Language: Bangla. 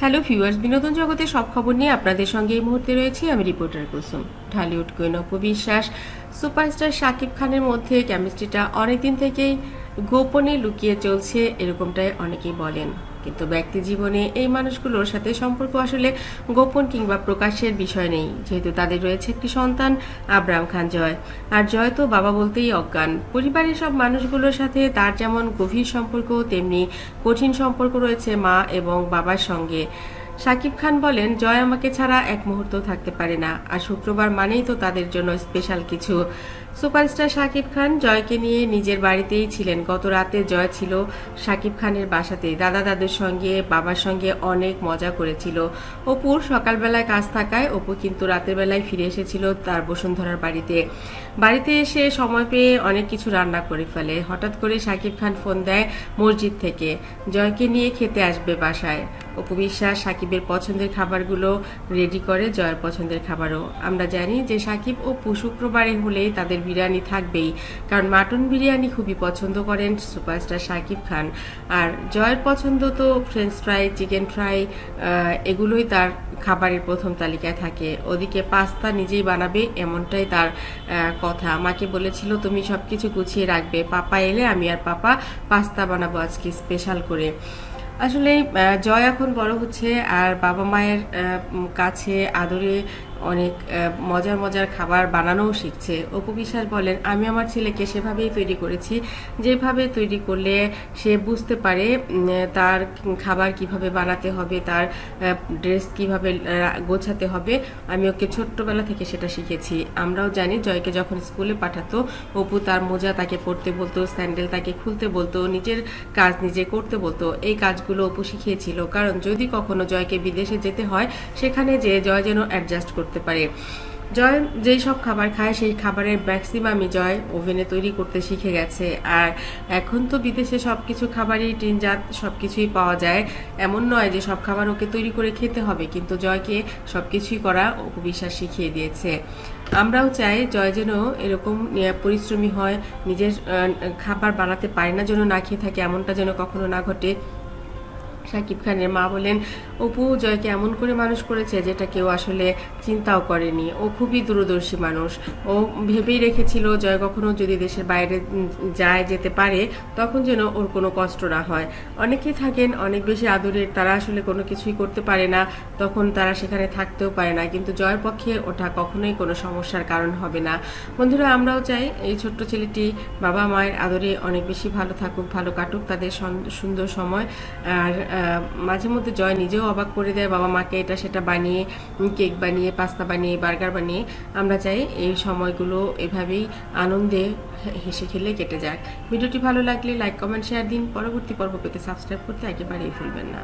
হ্যালো ভিউয়ার্স বিনোদন জগতে সব খবর নিয়ে আপনাদের সঙ্গে এই মুহূর্তে রয়েছি আমি reporter Kusum. Dhallywood queen Apu Biswas, superstar Shakib খানের মধ্যে কেমিস্ট্রিটা অনেকদিন থেকেই গোপনে লুকিয়ে চলছে, এরকমটাই অনেকেই বলেন। কিন্তু ব্যক্তি জীবনে এই মানুষগুলোর সাথে সম্পর্ক আসলে গোপন কিংবা প্রকাশের বিষয় নেই। যেহেতু তাদের রয়েছে একটি সন্তান, আব্রাম খান জয়। আর জয় তো বাবা বলতেই অজ্ঞান। পরিবারের সব মানুষগুলোর সাথে তার যেমন গভীর সম্পর্ক, তেমনি কঠিন সম্পর্ক রয়েছে মা এবং বাবার সঙ্গে। শাকিব খান বলেন, জয় আমাকে ছাড়া এক মুহূর্ত থাকতে পারে না। আর শুক্রবার মানেই তো তাদের জন্য স্পেশাল কিছু। সুপারস্টার শাকিব খান জয়কে নিয়ে নিজের বাড়িতেই ছিলেন। গত রাতে জয় ছিল শাকিব খানের বাসাতে দাদা দাদুর সঙ্গে, বাবার সঙ্গে অনেক মজা করেছিল। অপুর সকালবেলায় কাজ থাকায় অপু কিন্তু রাতের বেলায় ফিরে এসেছিল তার বসুন্ধরার বাড়িতে। বাড়িতে এসে সময় পেয়ে অনেক কিছু রান্না করে ফেলে। হঠাৎ করে শাকিব খান ফোন দেয় মসজিদ থেকে। জয়কে নিয়ে খেতে আসবে বাসায়। অপু বিশ্বাস সাকিবের পছন্দের খাবারগুলো রেডি করে, জয়ের পছন্দের খাবারও। আমরা জানি যে সাকিব ও শুক্রবারে হলেই তাদের বিরিয়ানি থাকবেই, কারণ মাটন বিরিয়ানি খুবই পছন্দ করেন সুপারস্টার সাকিব খান। আর জয়ের পছন্দ তো ফ্রেঞ্চ ফ্রাই চিকেন ফ্রাই এগুলোই তার খাবারের প্রথম তালিকায় থাকে। ওদিকে পাস্তা নিজেই বানাবে এমনটাই তার কথা। আমাকে বলেছিল, তুমি সব কিছু গুছিয়ে রাখবে। পাপা এলে আমি আর পাপা পাস্তা বানাবো আজকে স্পেশাল করে। আসলে জয় এখন বড় হচ্ছে আর বাবা মায়ের কাছে আদরে অনেক মজার মজার খাবার বানানোও শিখছে। অপু বিশ্বাস বলেন, আমি আমার ছেলেকে সেভাবেই তৈরি করেছি। যেভাবে তৈরি করলে সে বুঝতে পারে তার খাবার কীভাবে বানাতে হবে, তার ড্রেস কীভাবে গোছাতে হবে, আমি ওকে ছোট্টবেলা থেকে সেটা শিখেছি। আমরাও জানি জয়কে যখন স্কুলে পাঠাতো, অপু তার মোজা তাকে পড়তে বলতো, স্যান্ডেল তাকে খুলতে বলতো, নিজের কাজ নিজে করতে বলতো। এই কাজগুলো অপু শিখিয়েছিল। কারণ যদি কখনো জয়কে বিদেশে যেতে হয়, সেখানে যে জয় যেন অ্যাডজাস্ট করতে। পারে। জয় যেই সব খাবার খায়, সেই খাবারের ম্যাক্সিমামই জয় ওভেনে তৈরি করতে শিখে গেছে। আর এখন তো বিদেশে সব কিছু খাবারই টিনজাত সব কিছুই পাওয়া যায়। এমন নয় যে সব খাবার ওকে তৈরি করে খেতে হবে, কিন্তু জয়কে সব কিছুই করা বিশ্বাস শিখিয়ে দিয়েছে। আমরাও চাই জয় যেন এরকম পরিশ্রমী হয়, নিজের খাবার বানাতে পারে না, যেন না খেয়ে থাকে, এমনটা যেন কখনো না ঘটে। শাকিব খানের মা বলেন, অপু, জয়কে এমন করে মানুষ করেছে যেটা কেউ আসলে চিন্তাও করেনি। ও খুবই দূরদর্শী মানুষ। ও ভেবেই রেখেছিল জয় কখনো যদি দেশের বাইরে যায়, যেতে পারে, তখন যেন ওর কোনো কষ্ট না হয়। অনেকেই থাকেন, অনেক বেশি আদরের, তারা আসলে কোনো কিছুই করতে পারে না, তখন তারা সেখানে থাকতেও পারে না। কিন্তু জয়ের পক্ষে ওটা কখনোই কোনো সমস্যার কারণ হবে না। বন্ধুরা, আমরাও চাই এই ছোট্ট ছেলেটি বাবা মায়ের আদরে অনেক বেশি ভালো থাকুক, ভালো কাটুক, তাদের সুন্দর সময়। আর মাঝে মধ্যে জয় নিজেও অবাক করে দেয়, বাবা মাকে এটা সেটা বানিয়ে, কেক বানিয়ে, পাস্তা বানিয়ে, বার্গার বানিয়ে। আমরা চাই এই সময়গুলো এভাবেই আনন্দে হেসে খেলে কেটে যাক। ভিডিওটি ভালো লাগলে লাইক কমেন্ট শেয়ার দিন। পরবর্তী পর্ব পেতে সাবস্ক্রাইব করতে একেবারেই ভুলবেন না।